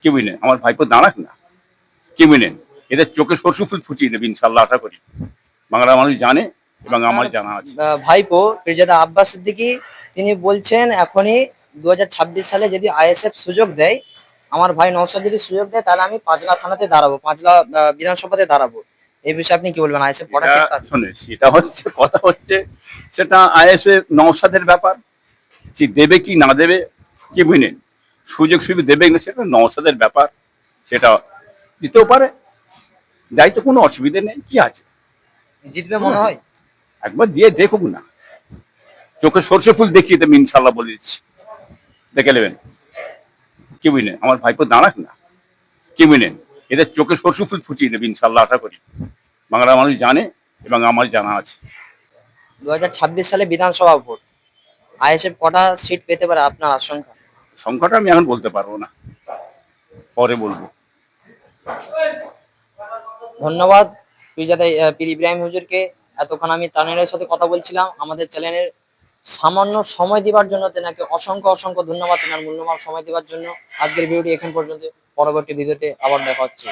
কি নেন আমার ভাইপো দাঁড়াক না। কেউই নেন এদের চোখে সরষে ফুল ফুটিয়ে দেবে ইনশাল্লাহ আশা করি। বাংলা মানুষ জানে এবং আমার জানা আছে। ভাইপো পীরজাদা আব্বাস সিদ্দিকি তিনি বলছেন এখনই দু হাজার ছাব্বিশ সালে যদি আইএসএফ সুযোগ দেয় আমার ভাই নৌসাদ যদি সুযোগ দেয় তাহলে আমি পাঁচলা থানাতে দাঁড়াবো পাঁচলা বিধানসভাতে দাঁড়াবো। এই বিষয়ে আপনি কি বলবেন? আইএসএফ কটা শোনে সেটা হচ্ছে কথা হচ্ছে সেটা আইএসএফ নওসাদের ব্যাপার। সে দেবে কি না দেবে কি বুঝলেন সুযোগ সুবিধা দেবে না সেটা নওসাদের ব্যাপার সেটা দিতেও পারে। তো কোনো অসুবিধে নেই কি আছে? জিতবে মনে হয়? একবার দিয়ে দেখুক না। চোখে সর্ষে ফুল দেখিয়ে দেবে ইনশাল্লাহ বলে দিচ্ছি। দেখে নেবেন। কি বুঝলেন? আমার ভাইপো দাঁড়াক না। কি বুঝলেন? এদের চোখে সর্ষে ফুল ফুটিয়ে দেবে ইনশাল্লাহ আশা করি। বাংলা মানুষ জানে এবং আমার জানা আছে। দু হাজার ছাব্বিশ সালে বিধানসভা ভোট। আইএসএফ কটা সিট পেতে পারে আপনার আশঙ্কা? সংখ্যাটা আমি এখন বলতে পারব না। পরে বলব। ধন্যবাদ যাতে পীর ইব্রাহিম হুজুরকে। এতক্ষণ আমি তানিরের সাথে কথা বলছিলাম। আমাদের চ্যানেলের সামান্য সময় দেওয়ার জন্য তেনাকে অসংখ্য অসংখ্য ধন্যবাদ। তেনার মূল্যবান সময় দেওয়ার জন্য। আজকের ভিডিওটি এখন পর্যন্ত। পরবর্তী ভিডিওতে আবার দেখা হচ্ছে।